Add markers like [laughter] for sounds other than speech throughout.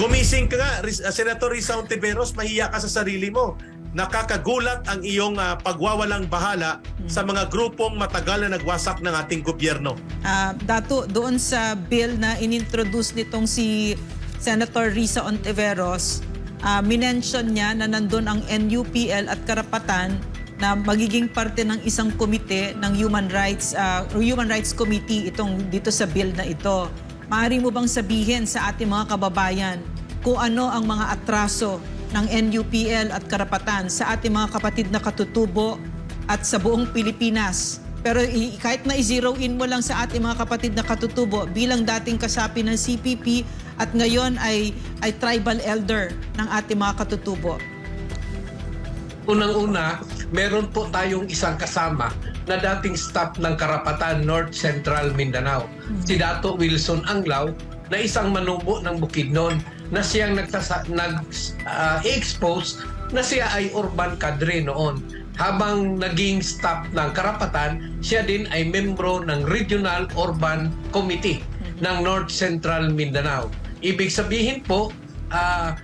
Gumising ka nga, uh, Senator Risa Ontiveros, mahiya ka sa sarili mo. Nakakagulat ang iyong ah, pagwawalang bahala sa mga grupong matagal na nagwasak ng ating gobyerno. Ah, dato doon sa bill na inintroduce nitong si Senator Risa Ontiveros, uh, minention niya na nandun ang NUPL at karapatan na magiging parte ng isang komite ng Human Rights ah, Human Rights Committee itong dito sa bill na ito. Maaari mo bang sabihin sa ating mga kababayan kung ano ang mga atraso ng NUPL at karapatan sa ating mga kapatid na katutubo at sa buong Pilipinas. Pero kahit na i-zero in mo lang sa ating mga kapatid na katutubo bilang dating kasapi ng CPP at ngayon ay, ay tribal elder ng ating mga katutubo. Unang-una, meron po tayong isang kasama na dating staff ng Karapatan North Central Mindanao. Si Dato Wilson Anglaw na isang manubo ng Bukidnon na siyang nagtasa, nag, ah, na siya ay urban cadre noon. Habang naging staff ng Karapatan, siya din ay membro ng Regional Urban Committee ng North Central Mindanao. Ibig sabihin po, ah,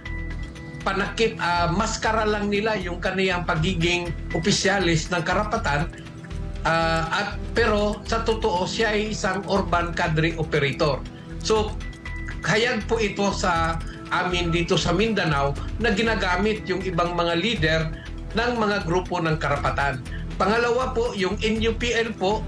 panakip, ah, maskara lang nila yung kaniyang pagiging opisyalis ng karapatan Ah, at pero sa totoo siya ay isang urban cadre operator. So hayag po ito sa amin dito sa Mindanao na ginagamit yung ibang mga leader ng mga grupo ng karapatan. Pangalawa po, yung NUPL po,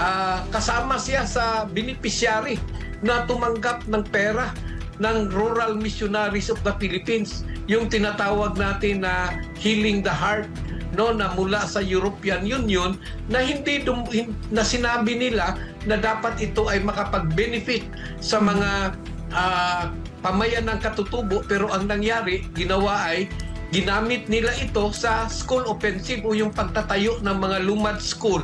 ah, kasama siya sa beneficiary na tumanggap ng pera ng Rural Missionaries of the Philippines, yung tinatawag natin na Healing the Heart no na mula sa European Union na hindi dum, na sinabi nila na dapat ito ay makapag-benefit sa mga ah, pamayan ng katutubo pero ang nangyari ginawa ay ginamit nila ito sa school offensive o yung pagtatayo ng mga lumad school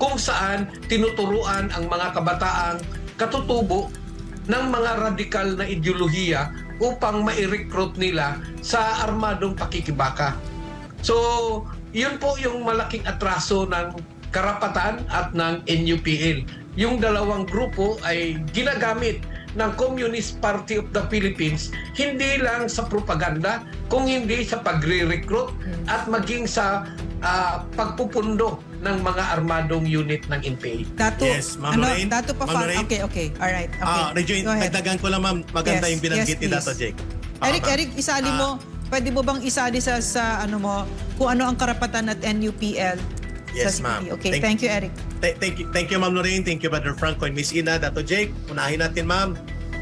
kung saan tinuturuan ang mga kabataang katutubo ng mga radikal na ideolohiya upang ma-recruit nila sa armadong pakikibaka. So, yun po yung malaking atraso ng karapatan at ng NUPL. Yung dalawang grupo ay ginagamit ng Communist Party of the Philippines hindi lang sa propaganda, kung hindi sa pagre-recruit at maging sa ah, pagpupundo ng mga armadong unit ng NPA. Dato, Yes, Ma'am ano, Lorraine. Dato pa Ma'am Lorraine. Okay, okay. All right. Okay. Ah, ahead. dagdagan ko lang ma'am, maganda Yes, yung binanggit yes, ni Dato please. Jake. Ah, Eric, ma'am. Eric, isali Ah, mo, pwede mo bang isali sa, sa ano mo, kung ano ang karapatan at NUPL Yes, ma'am. Okay, Thank- thank, you, Eric. Th- thank you, thank you Ma'am Lorraine, thank you Brother Franco and Miss Ina, Dato Jake. Unahin natin ma'am,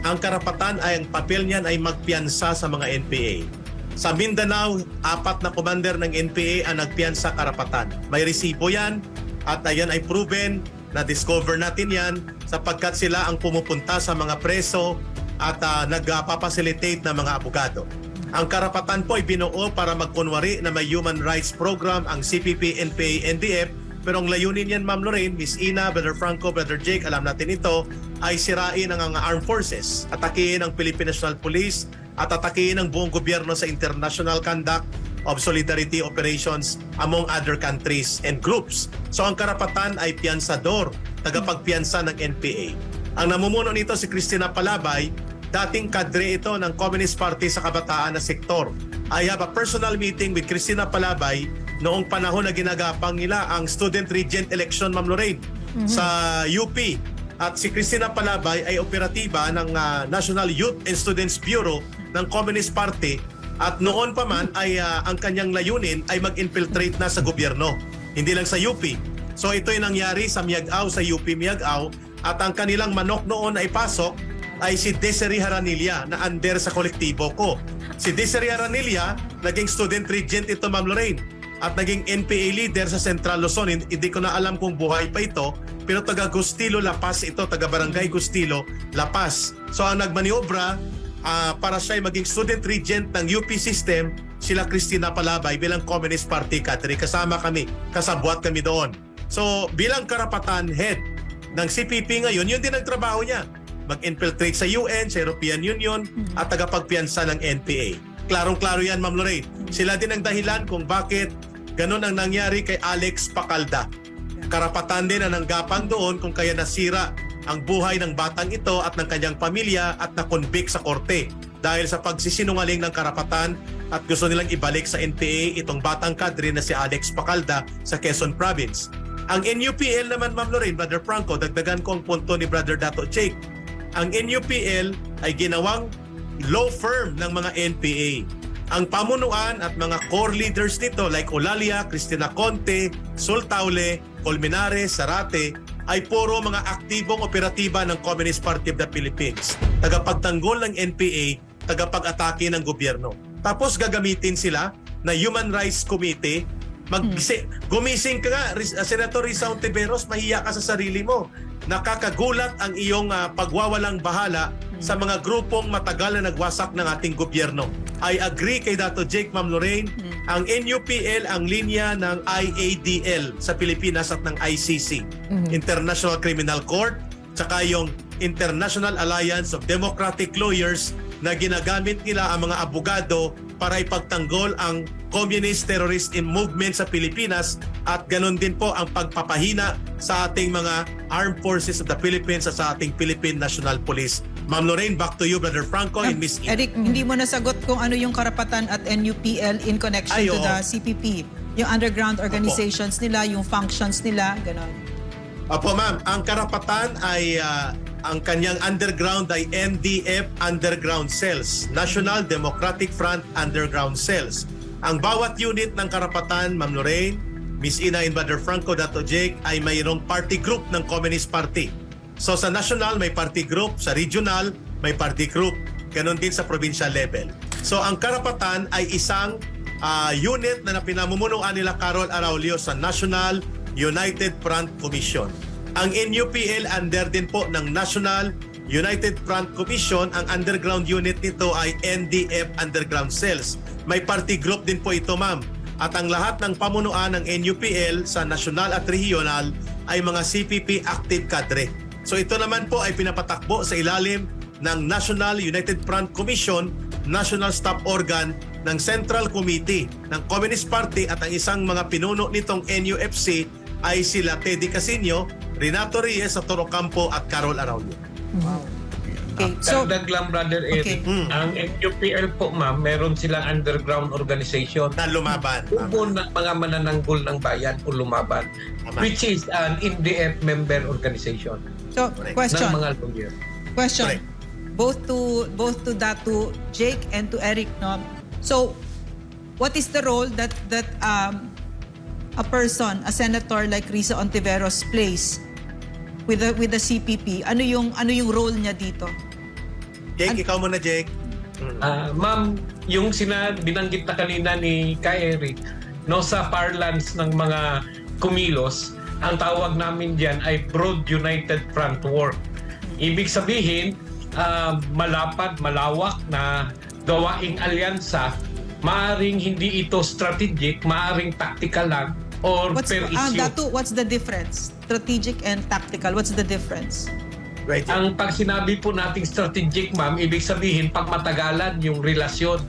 ang karapatan ay ang papel niyan ay magpiyansa sa mga NPA. Sa Mindanao, apat na commander ng NPA ang nagpiyansa karapatan. May resibo yan at ayan ay proven na discover natin yan sapagkat sila ang pumupunta sa mga preso at uh, nagpapacilitate ng mga abogado. Ang karapatan po ay binuo para magkunwari na may human rights program ang CPP, NPA, NDF pero ang layunin yan, Ma'am Lorraine, Miss Ina, Brother Franco, Brother Jake, alam natin ito, ay sirain ang, ang armed forces, atakihin ang Philippine National Police, at atakihin ang buong gobyerno sa international conduct of solidarity operations among other countries and groups. So ang karapatan ay piyansador, tagapagpiyansa ng NPA. Ang namumuno nito si Cristina Palabay, dating kadre ito ng Communist Party sa kabataan na sektor. I have a personal meeting with Cristina Palabay noong panahon na ginagapang nila ang student regent election, Ma'am Lorraine, sa UP. At si Cristina Palabay ay operatiba ng ah, National Youth and Students Bureau ng Communist Party at noon pa man ay ah, ang kanyang layunin ay mag-infiltrate na sa gobyerno, hindi lang sa UP. So ito yung nangyari sa Miagao, sa UP Miagao at ang kanilang manok noon ay pasok ay si Desiree Haranilla na under sa kolektibo ko. Si Desiree Haranilla, naging student regent ito Ma'am Lorraine at naging NPA leader sa Central Luzon. Hindi, ko na alam kung buhay pa ito, pero taga Gustilo La Paz ito, taga Barangay Gustilo La Paz. So ang nagmaniobra ah, para siya ay maging student regent ng UP system, sila Cristina Palabay bilang Communist Party cadre. Kasama kami, kasabwat kami doon. So bilang karapatan head ng CPP ngayon, yun din ang trabaho niya. Mag-infiltrate sa UN, sa European Union, at tagapagpiyansa ng NPA. Klarong-klaro yan, Ma'am Lorraine. Sila din ang dahilan kung bakit ganun ang nangyari kay Alex Pacalda. Karapatan din ang nanggapang doon kung kaya nasira ang buhay ng batang ito at ng kanyang pamilya at na-convict sa korte dahil sa pagsisinungaling ng karapatan at gusto nilang ibalik sa NPA itong batang kadre na si Alex Pacalda sa Quezon Province. Ang NUPL naman, Ma'am Lorraine, Brother Franco, dagdagan ko ang punto ni Brother Dato Jake. Ang NUPL ay ginawang law firm ng mga NPA. Ang pamunuan at mga core leaders nito like Olalia, Cristina Conte, Sultaule, Colmenares, Sarate ay puro mga aktibong operatiba ng Communist Party of the Philippines. Tagapagtanggol ng NPA, tagapag-atake ng gobyerno. Tapos gagamitin sila na Human Rights Committee Mag gumising ka nga, uh, Senator Risa Ontiveros, mahiya ka sa sarili mo. Nakakagulat ang iyong ah, pagwawalang bahala sa mga grupong matagal na nagwasak ng ating gobyerno. I agree kay Dato Jake Ma'am Lorraine, ang NUPL ang linya ng IADL sa Pilipinas at ng ICC, International Criminal Court, tsaka yung International Alliance of Democratic Lawyers na ginagamit nila ang mga abogado para ipagtanggol ang communist terrorist in movement sa Pilipinas at ganun din po ang pagpapahina sa ating mga armed forces of the Philippines at sa ating Philippine National Police. Ma'am Lorraine, back to you, Brother Franco and Miss Ina. Eric, hindi mo nasagot kung ano yung karapatan at NUPL in connection Ay, to oo. the CPP. Yung underground organizations nila, yung functions nila, gano'n. Opo ma'am, ang karapatan ay ah, ang kanyang underground ay NDF Underground Cells, National Democratic Front Underground Cells. Ang bawat unit ng karapatan, Ma'am Lorraine, Miss Ina Brother Franco Dato Jake ay mayroong party group ng Communist Party. So sa national may party group, sa regional may party group, ganun din sa provincial level. So ang karapatan ay isang ah, unit na pinamumunuan nila Carol Araulio sa National United Front Commission. Ang NUPL under din po ng National United Front Commission, ang underground unit nito ay NDF Underground Cells. May party group din po ito ma'am. At ang lahat ng pamunuan ng NUPL sa national at regional ay mga CPP active cadre. So ito naman po ay pinapatakbo sa ilalim ng National United Front Commission, National Staff Organ ng Central Committee ng Communist Party at ang isang mga pinuno nitong NUFC ay sila Teddy Casino, Renato Reyes sa Campo at Carol Araulio. Okay, so, Dagdag lang, Brother Okay. Eric. Mm. Ang NUPL po, ma'am, meron silang underground organization. Na lumaban. Upo ng mga manananggol ng bayan o lumaban, Tama. which is an NDF member organization so Correct. question, ng mga lawyer. question. Correct. Both to both to that to Jake and to Eric, no? So, what is the role that that um, a person, a senator like Risa Ontiveros plays with the with the CPP? Ano yung ano yung role niya dito? Jake, ikaw muna Jake. Ah, ma'am, yung sina binanggit na kanina ni Kay Eric, no sa parlance ng mga kumilos, ang tawag namin diyan ay Broad United Front Work. Ibig sabihin, ah, malapad, malawak na gawaing alyansa, maaring hindi ito strategic, maaring tactical lang or What's per ah, issue. Datu, what's the difference? Strategic and tactical. What's the difference? Right. Ang pag sinabi po nating strategic, ma'am, ibig sabihin pag matagalan yung relasyon.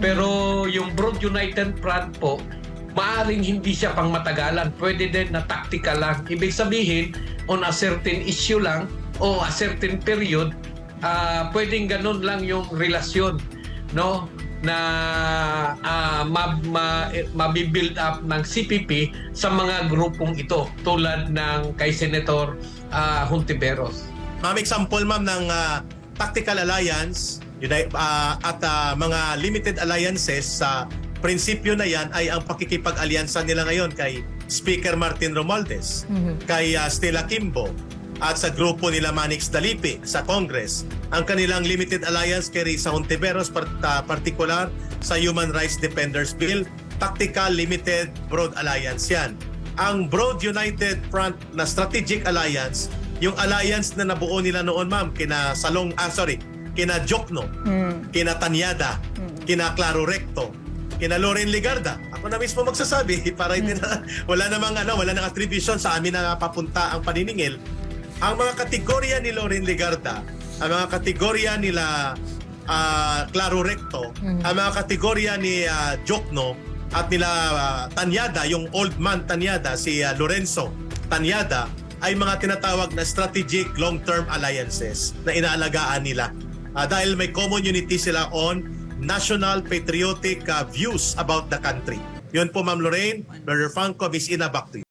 Pero yung Broad United Front po, maaring hindi siya pang matagalan. Pwede din na tactical lang. Ibig sabihin, on a certain issue lang o a certain period, ah pwedeng ganun lang yung relasyon. No? na ah, ma, ma, mabibuild up ng CPP sa mga grupong ito tulad ng kay Senator ah, Hontiveros. Ma'am, example ma'am ng ah, tactical alliance ah, at ah, mga limited alliances sa prinsipyo na yan ay ang pakikipag-alyansa nila ngayon kay Speaker Martin Romualdez, kay ah, Stella Kimbo, at sa grupo nila Manix Dalipi sa Congress. Ang kanilang limited alliance kay Risa Hontiveros part, ah, particular sa Human Rights Defenders Bill, Tactical Limited Broad Alliance yan. Ang Broad United Front na Strategic Alliance, yung alliance na nabuo nila noon ma'am, kina Salong, ah sorry, kina Jokno, kina Tanyada, kina Claro Recto, kina Loren Ligarda. Ako na mismo magsasabi [laughs] para hindi na, wala namang ano, wala nang attribution sa amin na papunta ang paniningil. Ang mga kategorya ni Loren Ligarda, ang mga kategorya nila ah, Claro Recto, ang mga kategorya ni ah, Jokno at nila ah, Tanyada, yung old man Tanyada, si ah, Lorenzo Tanyada, ay mga tinatawag na strategic long-term alliances na inaalagaan nila Ah, dahil may common unity sila on national patriotic ah, views about the country. Yun po Ma'am Lorraine, Brother Franco, Miss Ina, back to you.